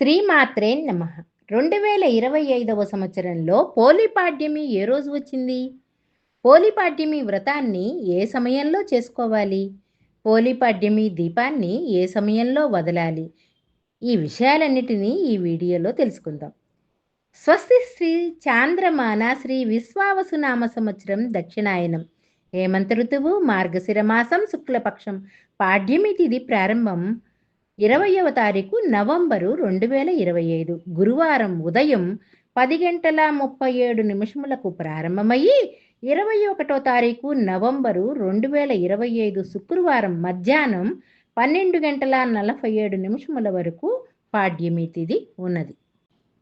శ్రీమాత్రే నమ. రెండు వేల ఇరవై ఐదవ సంవత్సరంలో పోలిపాడ్యమి ఏ రోజు వచ్చింది? పోలిపాడ్యమి వ్రతాన్ని ఏ సమయంలో చేసుకోవాలి? పోలిపాడ్యమి దీపాన్ని ఏ సమయంలో వదలాలి? ఈ విషయాలన్నిటినీ ఈ వీడియోలో తెలుసుకుందాం. స్వస్తి శ్రీ చాంద్రమాన శ్రీ విశ్వావసునామ సంవత్సరం దక్షిణాయనం. హేమంత ఋతువు మార్గశిర మాసం శుక్లపక్షం. పాడ్యమి తిథి ప్రారంభం ఇరవయవ తారీఖు నవంబరు రెండు వేల ఇరవై ఐదు. గురువారం ఉదయం పది గంటల ముప్పై ఏడు నిమిషములకు ప్రారంభమయ్యి ఇరవై ఒకటో తారీఖు నవంబరు రెండు వేల ఇరవై ఐదు శుక్రవారం మధ్యాహ్నం పన్నెండు గంటల నలభై ఏడు నిమిషముల వరకు పాడ్యమి తిథి ఉన్నది.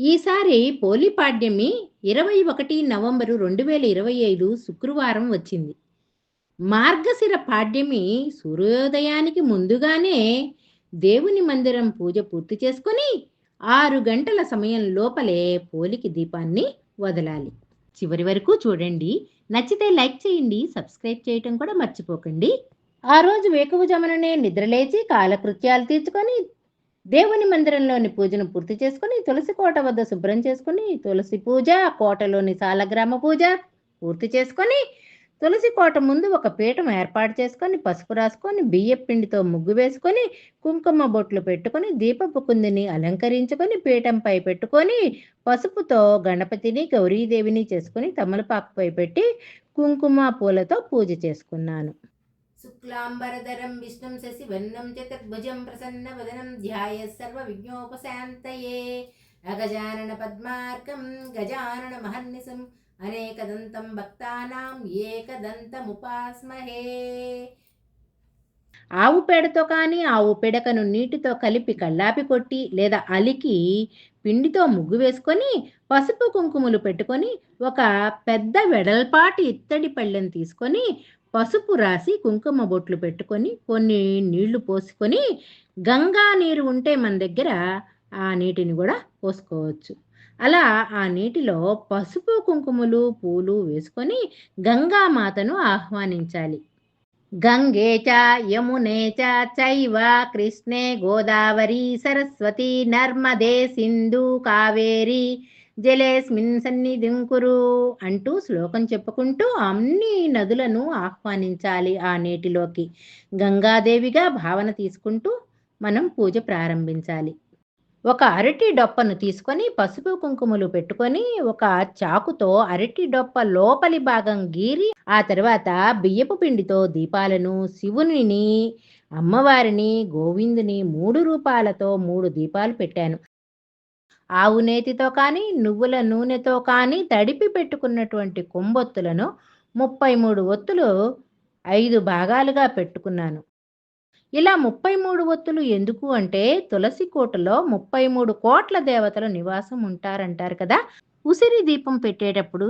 ఈసారి పోలి పాడ్యమి ఇరవై ఒకటి నవంబరు రెండు వేల ఇరవై ఐదు శుక్రవారం వచ్చింది. మార్గశిర పాడ్యమి సూర్యోదయానికి ముందుగానే దేవుని మందిరం పూజ పూర్తి చేసుకొని ఆరు గంటల సమయం లోపలే పోలికి దీపాన్ని వదలాలి. చివరి వరకు చూడండి. నచ్చితే లైక్ చేయండి సబ్స్క్రైబ్ చేయటం కూడా మర్చిపోకండి. ఆ రోజు వేకువజాముననే నిద్రలేచి కాలకృత్యాలు తీర్చుకొని దేవుని మందిరంలోని పూజను పూర్తి చేసుకొని తులసి కోట వద్ద శుభ్రం చేసుకొని తులసి పూజ కోటలోని సాలగ్రామ పూజ పూర్తి చేసుకొని తులసి కోట ముందు ఒక పీఠం ఏర్పాటు చేసుకొని పసుపు రాసుకొని బియ్య పిండితో ముగ్గు వేసుకొని కుంకుమ బొట్లు పెట్టుకొని దీపపు కుందిని అలంకరించుకొని పీఠంపై పెట్టుకొని పసుపుతో గణపతిని గౌరీదేవిని చేసుకొని తమలపాకుపై పెట్టి కుంకుమ పూలతో పూజ చేసుకున్నాను. శుక్లాంబరధరం విష్ణుం శశివర్ణం చతుర్భుజం ప్రసన్నవదనం ధ్యాయ సర్వ విజ్ఞోపశాంతయే అగజానన పద్మార్కం గజానన మహర్నిశం అనేకదంతం భక్తానాం ఏకదంతముపాస్మహే. ఆవు పేడతో కానీ ఆవు పిడకను నీటితో కలిపి కళ్ళాపి కొట్టి లేదా అలికి పిండితో ముగ్గు వేసుకొని పసుపు కుంకుమలు పెట్టుకొని ఒక పెద్ద వెడల్పాటి ఇత్తడి పళ్ళెం తీసుకొని పసుపు రాసి కుంకుమ బొట్లు పెట్టుకొని కొన్ని నీళ్ళు పోసుకొని గంగా నీరు ఉంటే మన దగ్గర ఆ నీటిని కూడా పోసుకోవచ్చు. అలా ఆ నీటిలో పసుపు కుంకుమలు పూలు వేసుకొని గంగామాతను ఆహ్వానించాలి. గంగే చ యమునే చ చైవ కృష్ణే గోదావరి సరస్వతి నర్మదే సింధు కావేరి జలేస్మిన్ సన్నిధిం కురు అంటూ శ్లోకం చెప్పుకుంటూ అన్ని నదులను ఆహ్వానించాలి ఆ నీటిలోకి. గంగాదేవిగా భావన తీసుకుంటూ మనం పూజ ప్రారంభించాలి. ఒక అరటి డొప్పను తీసుకొని పసుపు కుంకుమలు పెట్టుకొని ఒక చాకుతో అరటి డొప్ప లోపలి భాగం గీరి ఆ తర్వాత బియ్యపు పిండితో దీపాలను శివునిని అమ్మవారిని గోవిందుని మూడు రూపాలతో మూడు దీపాలు పెట్టాను. ఆవు నేతితో కానీ నువ్వుల నూనెతో కానీ తడిపి పెట్టుకున్నటువంటి కొంబొత్తులను ముప్పై మూడు ఒత్తులు ఐదు భాగాలుగా పెట్టుకున్నాను. ఇలా ముప్పై మూడు ఒత్తులు ఎందుకు అంటే తులసి కోటలో ముప్పై మూడు కోట్ల దేవతలు నివాసం ఉంటారంటారు కదా. ఉసిరి దీపం పెట్టేటప్పుడు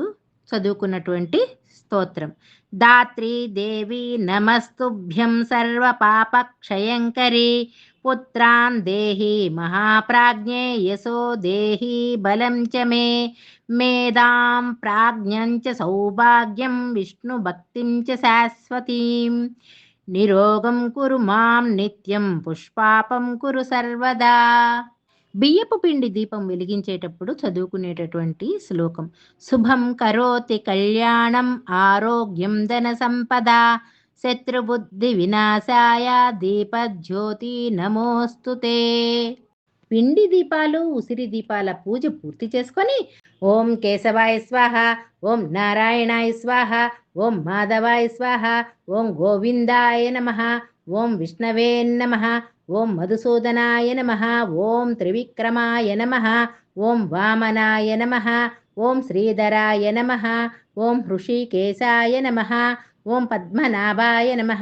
చదువుకున్నటువంటి స్తోత్రం. దాత్రి దేవి నమస్తుభ్యం సర్వ పాప క్షయంకరి పుత్రాన్ దేహి మహాప్రాజ్ఞే యశో దేహి బలం చ మే మేధాం ప్రాజ్ఞం చ సౌభాగ్యం విష్ణు భక్తిం చ శాశ్వతీం. నిరోగం కురు మాం నిత్యం పుష్పాపం కురు సర్వదా. బియ్యపు పిండి దీపం వెలిగించేటప్పుడు చదువుకునేటటువంటి శ్లోకం. శుభం కరోతి కళ్యాణం ఆరోగ్యం ధన సంపద శత్రుబుద్ధి వినాశాయ దీపజ్యోతి నమోస్తుతే పిండి దీపాలు ఉసిరి దీపాల పూజ పూర్తి చేసుకొని ఓం కేశవాయ స్వాహ ఓం నారాయణాయ స్వాహ ఓం మాధవాయ స్వాహ ఓం గోవిందాయ నమ ఓం విష్ణవే నమ ఓం మధుసూదనాయ నమ ఓం త్రివిక్రమాయ నమ ఓం వామనాయ నమ ఓం శ్రీధరాయ నమ ఓం హృషికేశాయ నమ ఓం పద్మనాభాయ నమ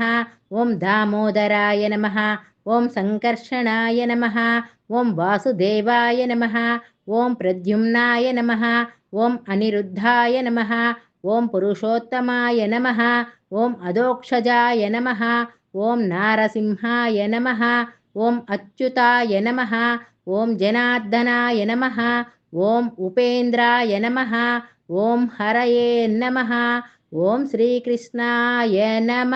ఓం దామోదరాయ నమ ఓం సంకర్షణాయ నమ ఓం వాసుదేవాయ నమ ఓం ప్రద్యుమ్నాయ నమ ఓం అనిరుద్ధాయ నమ ఓం పురుషోత్తమాయ నమ ఓం అదోక్షజాయ నమ ఓం నారసింహాయ నమ ఓం అచ్యుతాయ నమ ఓం జనార్దనాయ నమ ఓం ఉపేంద్రాయ నమ ఓం హరయే నమ ఓం శ్రీకృష్ణాయ నమ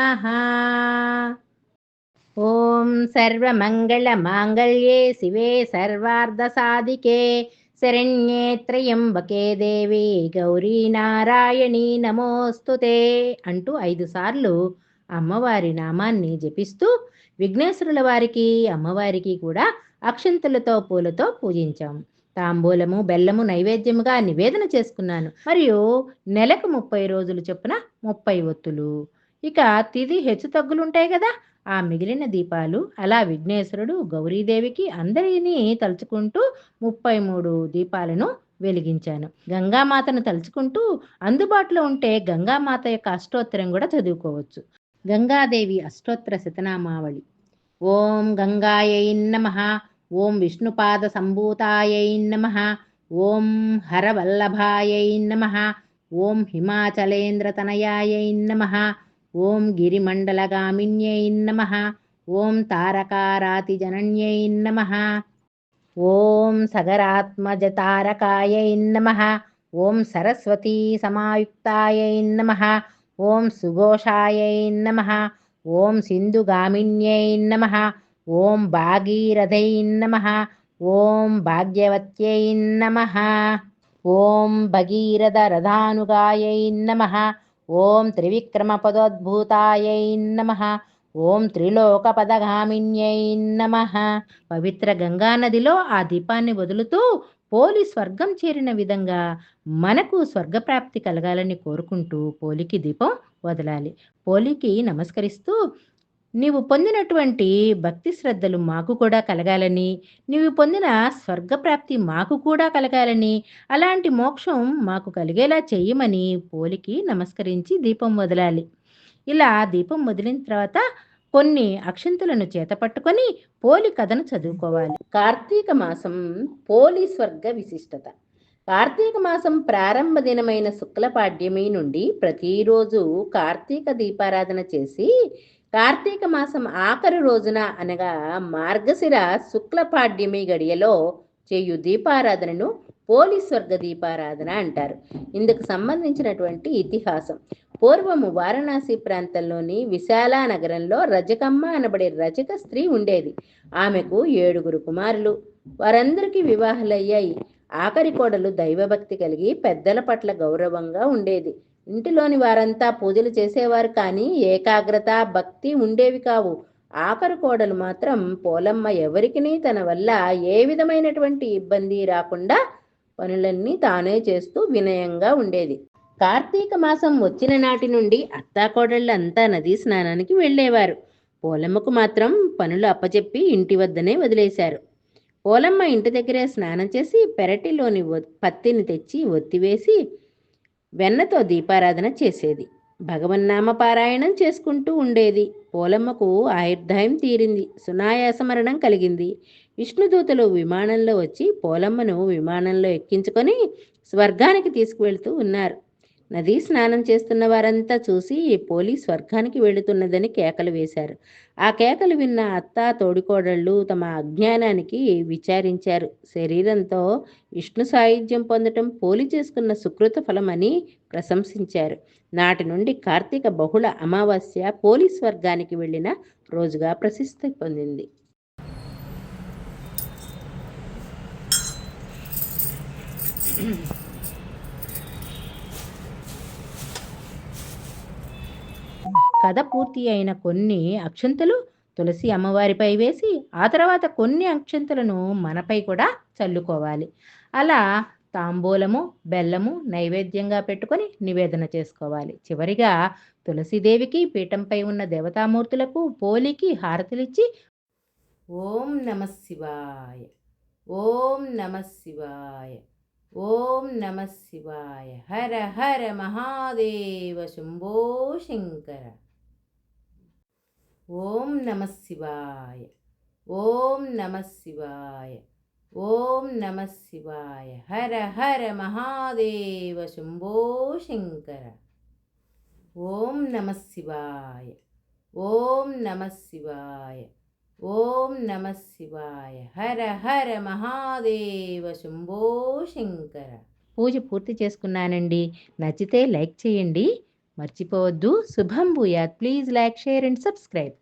ఓం సర్వమంగళమాంగళ్యే శివే సర్వార్ధసాధికే. శరణ్యే త్రయంబకే దేవి గౌరీ నారాయణి నమోస్తుతే అంటూ ఐదు సార్లు అమ్మవారి నామాన్ని జపిస్తూ విఘ్నేశ్వరుల వారికి అమ్మవారికి కూడా అక్షంతులతో పూలతో పూజించాం. తాంబూలము బెల్లము నైవేద్యముగా నివేదన చేసుకున్నాను. మరియు నెలకు ముప్పై రోజులు చొప్పున ముప్పై ఒత్తులు. ఇక తిది హెచ్చు తగ్గులుంటాయి కదా ఆ మిగిలిన దీపాలు అలా విఘ్నేశ్వరుడు గౌరీదేవికి అందరినీ తలుచుకుంటూ ముప్పై మూడు దీపాలను వెలిగించాను. గంగామాతను తలుచుకుంటూ అందుబాటులో ఉంటే గంగామాత యొక్క అష్టోత్తరం కూడా చదువుకోవచ్చు. గంగాదేవి అష్టోత్తర శతనామావళి. ఓం గంగాయై నమ ఓం విష్ణుపాద సంభూతాయై నమ ఓం హరవల్లభాయై నమ ఓం హిమాచలేంద్రతనయాయై నమ ఓం గిరిమండలగామిన్యై నమ ఓం తారకారాతిజనన్యై నమ ఓం సగరాత్మజతారకాయై నమ ఓం సరస్వతీ సమాయుక్తాయై నమ ఓం సుఘోషాయై నమ ఓం సింధుగామిన్యై నమ ఓం భాగీరథై నమ ఓం భాగ్యవత్యై నమ ఓం భగీరథ రథానుగాయై నమ ఓం త్రివిక్రమపదోద్భూతాయై నమ. ఓం త్రిలోకపదగామిన్యై నమ. పవిత్ర గంగానదిలో ఆ దీపాన్ని వదులుతూ పోలి స్వర్గం చేరిన విధంగా మనకు స్వర్గప్రాప్తి కలగాలని కోరుకుంటూ పోలికి దీపం వదలాలి. పోలికి నమస్కరిస్తూ నీవు పొందినటువంటి భక్తి శ్రద్ధలు మాకు కూడా కలగాలని నీవు పొందిన స్వర్గప్రాప్తి మాకు కూడా కలగాలని అలాంటి మోక్షం మాకు కలిగేలా చేయమని పోలికి నమస్కరించి దీపం వదలాలి. ఇలా దీపం వదిలిన తర్వాత కొన్ని అక్షంతులను చేతపట్టుకొని పోలి కథను చదువుకోవాలి. కార్తీక మాసం పోలి స్వర్గ విశిష్టత. కార్తీక మాసం ప్రారంభ దినమైన శుక్లపాడ్యమి నుండి ప్రతిరోజు కార్తీక దీపారాధన చేసి కార్తీక మాసం ఆఖరి రోజున అనగా మార్గశిర శుక్లపాడ్యమి గడియలో చేయు దీపారాధనను పోలి స్వర్గ దీపారాధన అంటారు. ఇందుకు సంబంధించినటువంటి ఇతిహాసం. పూర్వము వారణాసి ప్రాంతంలోని విశాలా నగరంలో రజకమ్మ అనబడే రజక స్త్రీ ఉండేది. ఆమెకు ఏడుగురు కుమారులు. వారందరికీ వివాహాలయ్యాయి. ఆఖరి కోడలు దైవభక్తి కలిగి పెద్దల పట్ల గౌరవంగా ఉండేది. ఇంటిలోని వారంతా పూజలు చేసేవారు కానీ ఏకాగ్రత భక్తి ఉండేవి కావు. ఆఖరు కోడలు మాత్రం పోలమ్మ ఎవరికిని తన వల్ల ఏ విధమైనటువంటి ఇబ్బంది రాకుండా పనులన్నీ తానే చేస్తూ వినయంగా ఉండేది. కార్తీక మాసం వచ్చిన నాటి నుండి అత్తాకోడళ్ళంతా నదీ స్నానానికి వెళ్ళేవారు. పోలమ్మకు మాత్రం పనులు అప్పచెప్పి ఇంటి వద్దనే వదిలేశారు. పోలమ్మ ఇంటి దగ్గరే స్నానం చేసి పెరటిలోని పత్తిని తెచ్చి ఒత్తివేసి వెన్నతో దీపారాధన చేసేది. భగవన్నామ పారాయణం చేసుకుంటూ ఉండేది. పోలమ్మకు ఆయుర్దాయం తీరింది. సునాయాస మరణం కలిగింది. విష్ణుదూతలు విమానంలో వచ్చి పోలమ్మను విమానంలో ఎక్కించుకొని స్వర్గానికి తీసుకువెళ్తూ ఉన్నారు. నదీ స్నానం చేస్తున్న వారంతా చూసి పోలి స్వర్గానికి వెళుతున్నదని కేకలు వేశారు. ఆ కేకలు విన్న అత్త తోడికోడళ్ళు తమ అజ్ఞానానికి విచారించారు. శరీరంతో విష్ణు సాయుధ్యం పొందటం పోలి చేసుకున్న సుకృత ఫలమని ప్రశంసించారు. నాటి నుండి కార్తీక బహుళ అమావాస్య పోలి స్వర్గానికి వెళ్ళిన రోజుగా ప్రసిద్ధి పొందింది. కథ పూర్తి అయిన కొన్ని అక్షంతలు తులసి అమ్మవారిపై వేసి ఆ తర్వాత కొన్ని అక్షంతలను మనపై కూడా చల్లుకోవాలి. అలా తాంబూలము బెల్లము నైవేద్యంగా పెట్టుకొని నివేదన చేసుకోవాలి. చివరిగా తులసీదేవికి పీఠంపై ఉన్న దేవతామూర్తులకు పోలికి హారతులిచ్చి ఓం నమ శివాయ ఓం నమ శివాయ ఓం నమ శివాయ హర హర మహాదేవ శంభో శంకర. ఓం నమ శివాయ. ఓం నమ శివాయ. ఓం నమ శివాయ. హర హర మహాదేవ శంభో శంకర. ఓం నమ శివాయ. ఓం నమ శివాయ. ఓం నమ శివాయ. హర హర మహాదేవ శంభో శంకర. పూజ పూర్తి చేసుకున్నానండి. నచ్చితే లైక్ చేయండి. మర్చిపోవద్దు శుభం భూయాత్ please like share and subscribe